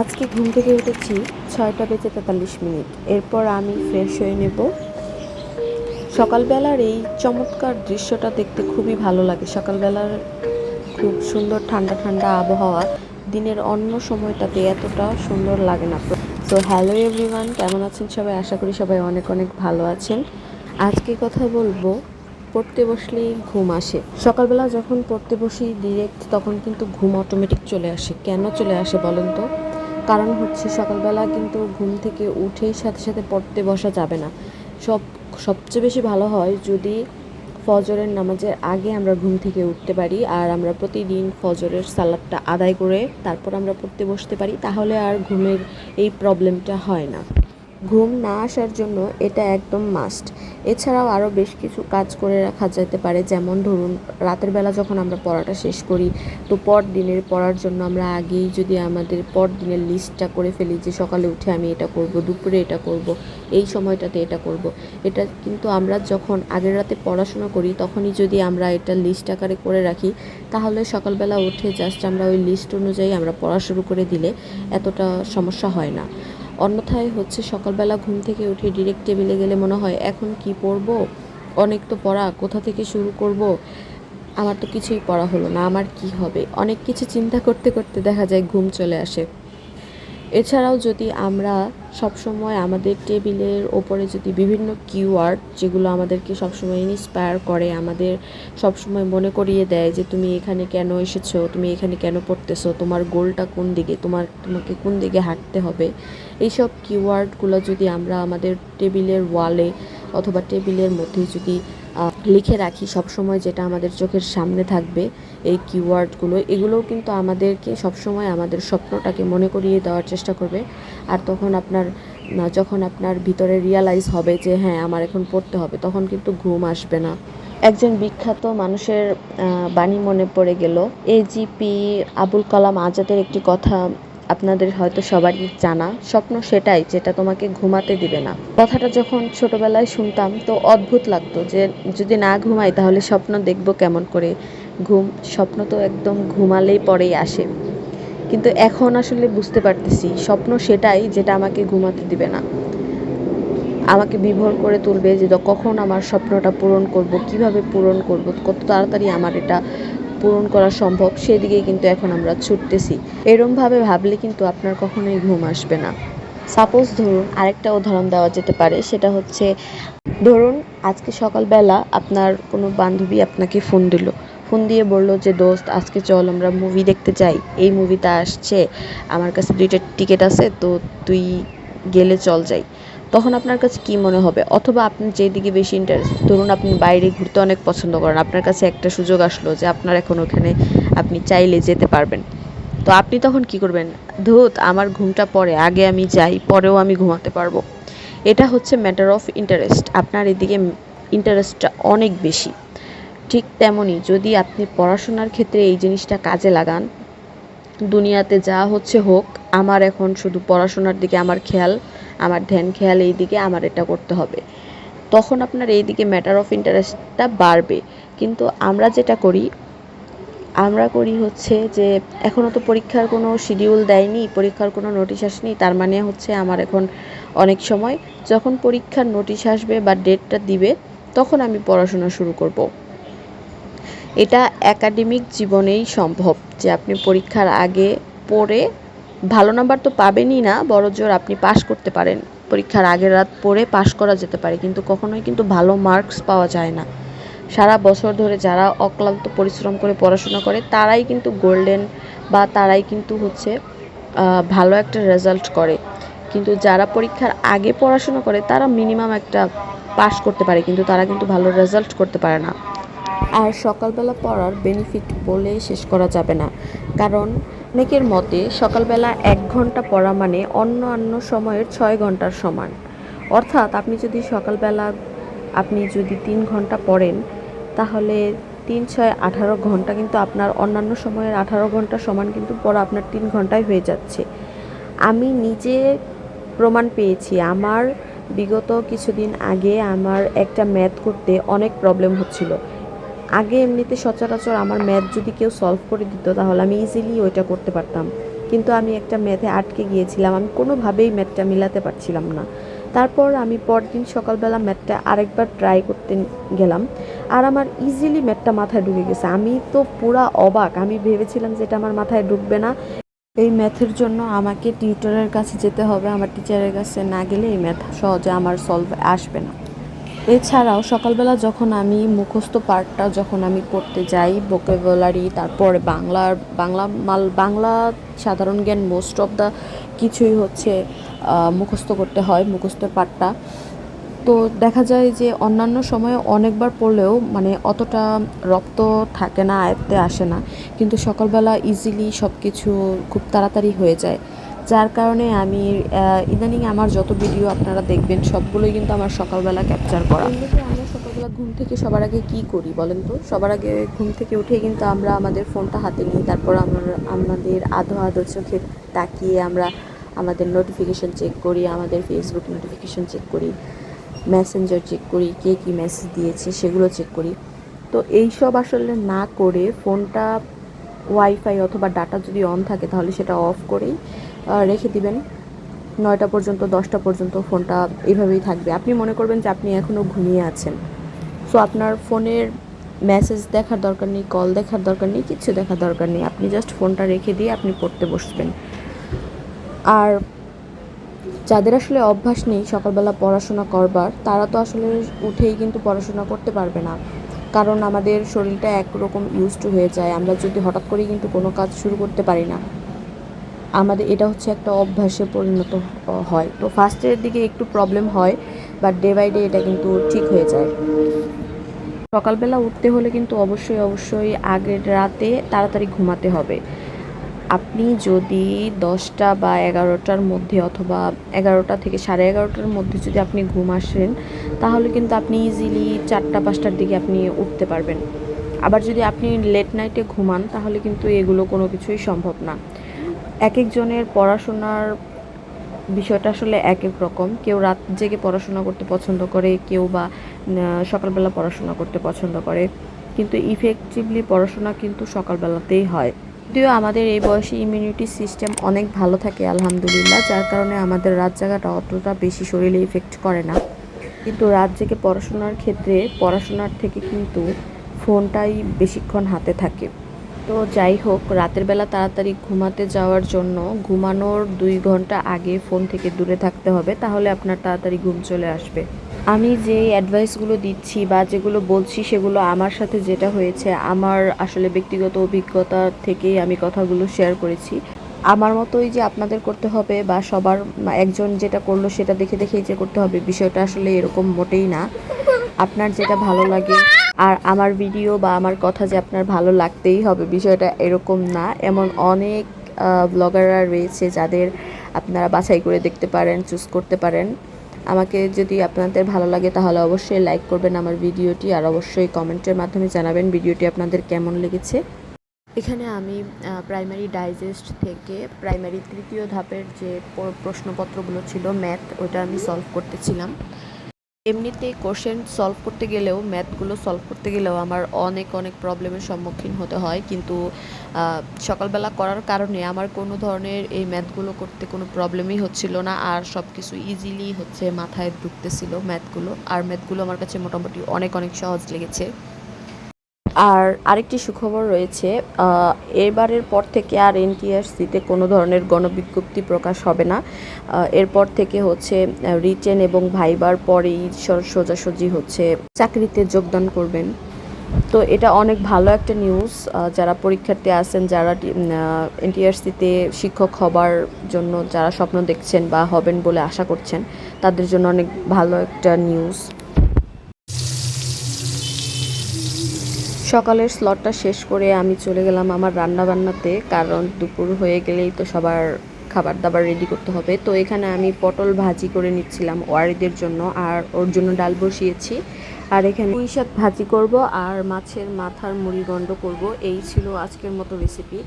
আজকে ঘুম থেকে উঠেছি ছয়টা বেজে তেতাল্লিশ মিনিট। এরপর আমি ফ্রেশ হয়ে নেব। সকালবেলার এই চমৎকার দৃশ্যটা দেখতে খুবই ভালো লাগে। সকালবেলার খুব সুন্দর ঠান্ডা ঠান্ডা আবহাওয়া। দিনের অন্য সময়টাতে এতটা সুন্দর লাগে না। তো হ্যালো এভরিওয়ান কেমন আছেন সবাই? আশা করি সবাই অনেক অনেক ভালো আছেন। আজকে কথা বলব, পড়তে বসলেই ঘুম আসে। সকালবেলা যখন পড়তে বসি ডিরেক্ট তখন কিন্তু ঘুম অটোমেটিক চলে আসে। কেন চলে আসে বলেন তো? কারণ হচ্ছে সকালবেলা কিন্তু ঘুম থেকে উঠেই সাথে সাথে পড়তে বসা যাবে না। সব, সবচেয়ে বেশি ভালো হয় যদি ফজরের নামাজের আগে আমরা ঘুম থেকে উঠতে পারি আর আমরা প্রতিদিন ফজরের সালাদটা আদায় করে তারপর আমরা পড়তে বসতে পারি, তাহলে আর ঘুমের এই প্রবলেমটা হয় না। ঘুম না আসার জন্য এটা একদম মাস্ট এছাড়াও আরও বেশ কিছু কাজ করে রাখা যেতে পারে, যেমন ধরুন রাতের বেলা যখন আমরা পড়াটা শেষ করি, তো পর দিনের পড়ার জন্য আমরা আগেই যদি আমাদের পর দিনের লিস্টটা করে ফেলি যে সকালে উঠে আমি এটা করব, দুপুরে এটা করব, এই সময়টাতে এটা করব, এটা কিন্তু আমরা যখন আগের রাতে পড়াশোনা করি তখনই যদি আমরা এটা লিস্ট আকারে করে রাখি, তাহলে সকালবেলা উঠে জাস্ট আমরা ওই লিস্ট অনুযায়ী আমরা পড়া শুরু করে দিলে এতটা সমস্যা হয় না। অন্যথায় হচ্ছে সকালবেলা ঘুম থেকে উঠে ডিরেক্ট টেবিলে গেলে মনে হয়, এখন কি পড়ব? অনেক তো পড়া, কোথা থেকে শুরু করব? আমার তো কিছুই পড়া হলো না, আমার কি হবে? অনেক কিছু চিন্তা করতে করতে দেখা যায় ঘুম চলে আসে। এছাড়াও যদি আমরা সবসময় আমাদের টেবিলের ওপরে যদি বিভিন্ন কিওয়ার্ড যেগুলো আমাদেরকে সবসময় ইন্সপায়ার করে, আমাদের সবসময় মনে করিয়ে দেয় যে তুমি এখানে কেন এসেছ, তুমি এখানে কেন পড়তেছো, তোমার গোলটা কোন দিকে, তোমার তোমাকে কোন দিকে হাঁটতে হবে, এইসব কিওয়ার্ডগুলো যদি আমরা আমাদের টেবিলের ওয়ালে অথবা টেবিলের মধ্যে যদি লিখে রাখি সবসময় যেটা আমাদের চোখের সামনে থাকবে, এই কিওয়ার্ডগুলো এগুলোও কিন্তু আমাদেরকে সবসময় আমাদের স্বপ্নটাকে মনে করিয়ে দেওয়ার চেষ্টা করবে। আর তখন আপনার যখন আপনার ভিতরে রিয়ালাইজ হবে যে হ্যাঁ আমার এখন পড়তে হবে, তখন কিন্তু ঘুম আসবে না। একজন বিখ্যাত মানুষের বাণী মনে পড়ে গেল। এজিপি আবুল কালাম আজাদের একটি কথা আপনাদের হয়তো সবারই জানা, স্বপ্ন সেটাই যেটা তোমাকে ঘুমাতে দিবে না। কথাটা যখন ছোটবেলায় শুনতাম তো অদ্ভুত লাগতো যে যদি না ঘুমাই তাহলে স্বপ্ন দেখব কেমন করে? ঘুম, স্বপ্ন তো একদম ঘুমালেই পরেই আসে। কিন্তু এখন আসলে বুঝতে পারতেছি, স্বপ্ন সেটাই যেটা আমাকে ঘুমাতে দিবে না। আমাকে বিভোর করে তুলবে যে কখন আমার স্বপ্নটা পূরণ করব, কীভাবে পূরণ করব, কত তাড়াতাড়ি আমার এটা পূরণ করা সম্ভব, সেদিকেই কিন্তু এখন আমরা ছুটতেছি। এরমভাবে ভাবলে কিন্তু আপনার কখনোই ঘুম আসবে না। সাপোজ ধরুন, আরেকটা উদাহরণ দেওয়া যেতে পারে, সেটা হচ্ছে, ধরুন আজকে সকালবেলা আপনার কোনো বান্ধবী আপনাকে ফোন দিল। ফোন দিয়ে বলল যে, দোস্ত, আজকে চল আমরা মুভি দেখতে যাই। এই মুভিটা আসছে, আমার কাছে দুইটা টিকিট আছে, তো তুই গেলে চল যাই। তখন আপনার কাছে কি মনে হবে? অথবা আপনি যেদিকে বেশি ইন্টারেস্ট ধরুন আপনি বাইরে ঘুরতে অনেক পছন্দ করেন, আপনার কাছে একটা সুযোগ আসলো যে আপনার এখন ওখানে আপনি চাইলে যেতে পারবেন। তো আপনি তখন কি করবেন? ধুত, আমার ঘুমটা পরে আগে আমি যাই, পরেও আমি ঘুমাতে পারব। এটা হচ্ছে ম্যাটার অফ ইন্টারেস্ট আপনার এদিকে ইন্টারেস্টটা অনেক বেশি। ঠিক তেমনই যদি আপনি পড়াশোনার ক্ষেত্রে এই জিনিসটা কাজে লাগান, দুনিয়াতে যা হচ্ছে হোক, আমার এখন শুধু পড়াশোনার দিকে আমার খেয়াল আমার ধ্যান, খেয়াল এই দিকে আমার এটা করতে হবে। তখন আপনার এই দিকে ম্যাটার অফ ইন্টারেস্টটা বাড়বে। কিন্তু আমরা যেটা করি, আমরা করি হচ্ছে যে এখনও তো পরীক্ষার কোনো শিডিউল দেয়নি, পরীক্ষার কোনো নোটিশ আসেনি, তার মানে হচ্ছে আমার এখন অনেক সময়। যখন পরীক্ষার নোটিশ আসবে বা ডেটটা দিবে, তখন আমি পড়াশোনা শুরু করব। এটা একাডেমিক জীবনেই সম্ভব যে, আপনি পরীক্ষার আগে পড়ে ভালো নাম্বার তো পাবেনই না, বড় জোর আপনি পাশ করতে পারেন। পরীক্ষার আগের রাত পড়ে পাশ করা যেতে পারে, কিন্তু কখনোই কিন্তু ভালো মার্কস পাওয়া যায় না। সারা বছর ধরে যারা অক্লান্ত পরিশ্রম করে পড়াশোনা করে, তারাই কিন্তু গোল্ডেন বা তারাই কিন্তু হচ্ছে ভালো একটা রেজাল্ট করে। কিন্তু যারা পরীক্ষার আগে পড়াশোনা করে, তারা মিনিমাম একটা পাশ করতে পারে, কিন্তু তারা কিন্তু ভালো রেজাল্ট করতে পারে না। আর সকালবেলা পড়ার বেনিফিট বলে শেষ করা যাবে না। কারণ অনেকের মতে, সকালবেলা এক ঘণ্টা পড়া মানে অন্য অন্য সময়ের ছয় ঘণ্টার সমান। অর্থাৎ আপনি যদি সকালবেলা, আপনি যদি তিন ঘণ্টা পড়েন, তাহলে তিন, ছয়, আঠারো ঘণ্টা কিন্তু আপনার অন্যান্য সময়ের আঠারো ঘণ্টা সমান কিন্তু পড়া আপনার তিন ঘন্টায় হয়ে যাচ্ছে। আমি নিজে প্রমাণ পেয়েছি, আমার বিগত কিছুদিন আগে আমার একটা ম্যাথ করতে অনেক প্রবলেম হচ্ছিল। আগে এমনিতে সচরাচর আমার ম্যাথ যদি কেউ সলভ করে দিত, তাহলে আমি ইজিলি ওইটা করতে পারতাম। কিন্তু আমি একটা ম্যাথে আটকে গিয়েছিলাম, আমি কোনোভাবেই ম্যাথটা মিলাতে পারছিলাম না। তারপর আমি পরদিন সকালবেলা ম্যাথটা আরেকবার ট্রাই করতে গেলাম, আর আমার ইজিলি ম্যাথটা মাথায় ঢুকে গেছে। আমি তো পুরা অবাক, আমি ভেবেছিলাম যে এটা আমার মাথায় ঢুকবে না। এই ম্যাথের জন্য আমাকে টিউটরের কাছে যেতে হবে, আমার টিচারের কাছে না গেলে এই ম্যাথ সহজে আমার সলভ আসবে না। এছাড়াও সকালবেলা যখন আমি মুখস্থ পার্টটা যখন আমি পড়তে যাই ভোকেবুলারি তারপরে বাংলার বাংলা মাল, বাংলা সাধারণ জ্ঞান মোস্ট অফ দ্য কিছুই হচ্ছে মুখস্থ করতে হয়, মুখস্থের পার্টটা তো দেখা যায় যে অন্যান্য সময়ে অনেকবার পড়লেও মানে অতটা রপ্ত থাকে না, আয়ত্তে আসে না। কিন্তু সকালবেলা ইজিলি সব কিছু খুব তাড়াতাড়ি হয়ে যায়। যার কারণে আমি ইদানিং আমার যত ভিডিও আপনারা দেখবেন, সবগুলোই কিন্তু আমার সকালবেলা ক্যাপচার করা। আমরা সকালবেলা ঘুম থেকে সবার আগে কি করি বলেন তো? সবার আগে ঘুম থেকে উঠে কিন্তু আমরা আমাদের ফোনটা হাতে নিই, তারপর আমরা, আমাদের আধো আধো চোখে তাকিয়ে আমরা আমাদের নোটিফিকেশান চেক করি, আমাদের ফেসবুক নোটিফিকেশান চেক করি মেসেঞ্জার চেক করি, কে কী মেসেজ দিয়েছে সেগুলো চেক করি। তো এই সব আসলে না করে ফোনটা ওয়াইফাই অথবা ডাটা যদি অন থাকে তাহলে সেটা অফ করেই রেখে দিবেন। নয়টা পর্যন্ত, দশটা পর্যন্ত ফোনটা এইভাবেই থাকবে। আপনি মনে করবেন যে আপনি এখনও ঘুমিয়ে আছেন। সো আপনার ফোনের মেসেজ দেখার দরকার নেই কল দেখার দরকার নেই কিচ্ছু দেখার দরকার নেই। আপনি জাস্ট ফোনটা রেখে দিয়ে আপনি পড়তে বসবেন। আর যাদের আসলে অভ্যাস নেই সকালবেলা পড়াশোনা করবার, তারা তো আসলে উঠেই কিন্তু পড়াশোনা করতে পারবে না। কারণ আমাদের শরীরটা একরকম ইউজ টু হয়ে যায়। আমরা যদি হঠাৎ করে কিন্তু কোনো কাজ শুরু করতে পারি না আমাদের এটা হচ্ছে একটা অভ্যাসে পরিণত হয়। তো ফার্স্টের দিকে একটু প্রবলেম হয় বাট ডে বাই ডে এটা কিন্তু ঠিক হয়ে যায়। সকালবেলা উঠতে হলে কিন্তু অবশ্যই অবশ্যই আগের রাতে তাড়াতাড়ি ঘুমাতে হবে। আপনি যদি দশটা বা এগারোটার মধ্যে অথবা এগারোটা থেকে সাড়ে এগারোটার মধ্যে যদি আপনি ঘুম আসেন, তাহলে কিন্তু আপনি ইজিলি চারটা, পাঁচটার দিকে আপনি উঠতে পারবেন। আবার যদি আপনি লেট নাইটে ঘুমান, তাহলে কিন্তু এগুলো কোনো কিছুই সম্ভব না। এক একজনের পড়াশোনার বিষয়টা আসলে এক এক রকম। কেউ রাত জেগে পড়াশোনা করতে পছন্দ করে, কেউ বা সকালবেলা পড়াশোনা করতে পছন্দ করে। কিন্তু ইফেক্টিভলি পড়াশোনা কিন্তু সকালবেলাতেই হয়। যদিও আমাদের এই বয়সে ইমিউনিটি সিস্টেম অনেক ভালো থাকে, আলহামদুলিল্লাহ। যার কারণে আমাদের রাত জাগাটা অতটা বেশি শরীরে ইফেক্ট করে না। কিন্তু রাত জেগে পড়াশোনার ক্ষেত্রে পড়াশোনার থেকে কিন্তু ফোনটাই বেশিক্ষণ হাতে থাকে। তো যাই হোক, রাতের বেলা তাড়াতাড়ি ঘুমাতে যাওয়ার জন্য ঘুমানোর দুই ঘণ্টা আগে ফোন থেকে দূরে থাকতে হবে, তাহলে আপনার তাড়াতাড়ি ঘুম চলে আসবে। আমি যে অ্যাডভাইসগুলো দিচ্ছি বা যেগুলো বলছি সেগুলো আমার সাথে যেটা হয়েছে, আমার আসলে ব্যক্তিগত অভিজ্ঞতা থেকেই আমি কথাগুলো শেয়ার করেছি। আমার মতোই যে আপনাদের করতে হবে বা সবার একজন যেটা করল সেটা দেখে দেখেই যে করতে হবে, বিষয়টা আসলে এরকম মোটেই না। আপনার যেটা ভালো লাগে আর আমার ভিডিও বা আমার কথা যে আপনার ভালো লাগতেই হবে বিষয়টা এরকম না। এমন অনেক ব্লগাররা রয়েছে যাদের আপনারা বাছাই করে দেখতে পারেন চুজ করতে পারেন। আমাকে যদি আপনাদের ভালো লাগে তাহলে অবশ্যই লাইক করবেন আমার ভিডিওটি আর অবশ্যই কমেন্টের মাধ্যমে জানাবেন ভিডিওটি আপনাদের কেমন লেগেছে। এখানে আমি প্রাইমারি ডাইজেস্ট থেকে প্রাইমারি তৃতীয় ধাপের যে প্রশ্নপত্রগুলো ছিল ম্যাথ ওটা আমি সলভ করতেছিলাম। এমনিতে কোশ্চেন সলভ করতে গেলেও ম্যাথগুলো সলভ করতে গেলেও আমার অনেক অনেক প্রবলেমের সম্মুখীন হতে হয়। কিন্তু সকালবেলা করার কারণে আমার কোনো ধরনের এই ম্যাথগুলো করতে কোনো প্রবলেমই হচ্ছিল না। আর সব কিছু ইজিলি হচ্ছে মাথায় ঢুকতেছিল ম্যাথগুলো আর ম্যাথগুলো আমার কাছে মোটামুটি অনেক অনেক সহজ লেগেছে। আর আরেকটি সুখবর রয়েছে এবারের পর থেকে আর এনটিআরসিতে কোনো ধরনের গণবিজ্ঞপ্তি প্রকাশ হবে না। এরপর থেকে হচ্ছে রিটেন এবং ভাইবার পরেই সোজাসুজি হচ্ছে, চাকরিতে যোগদান করবেন। তো এটা অনেক ভালো একটা নিউজ যারা পরীক্ষার্থী আছেন, যারা এনটিআরসিতে শিক্ষক হবার জন্য যারা স্বপ্ন দেখছেন বা হবেন বলে আশা করছেন, তাদের জন্য অনেক ভালো একটা নিউজ। সকালের স্লটটা শেষ করে আমি চলে গেলাম আমার রান্না বান্নাতে কারণ দুপুর হয়ে গেলেই তো সবার খাবার দাবার রেডি করতে হবে। তো এখানে আমি পটল ভাজি করে নিচ্ছিলাম ওয়ারিদের জন্য, আর ওর জন্য ডাল বসিয়েছি। আর এখানে পুঁই শাক ভাজি করব, আর মাছের মাথার মুড়ি গন্ড করব। এই ছিল আজকের মতো রেসিপি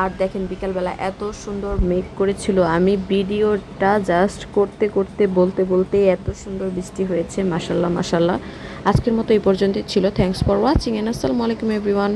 আর দেখেন বিকালবেলা এত সুন্দর মেঘ করেছিল। আমি ভিডিওটা জাস্ট করতে করতে, বলতে বলতে এত সুন্দর বৃষ্টি হয়েছে মাসাল্লাহ মাসাল্লাহ আজকের মতো এই পর্যন্তই ছিল। থ্যাংকস ফর ওয়াচিং এন আসসালামু আলাইকুম এভরিওয়ান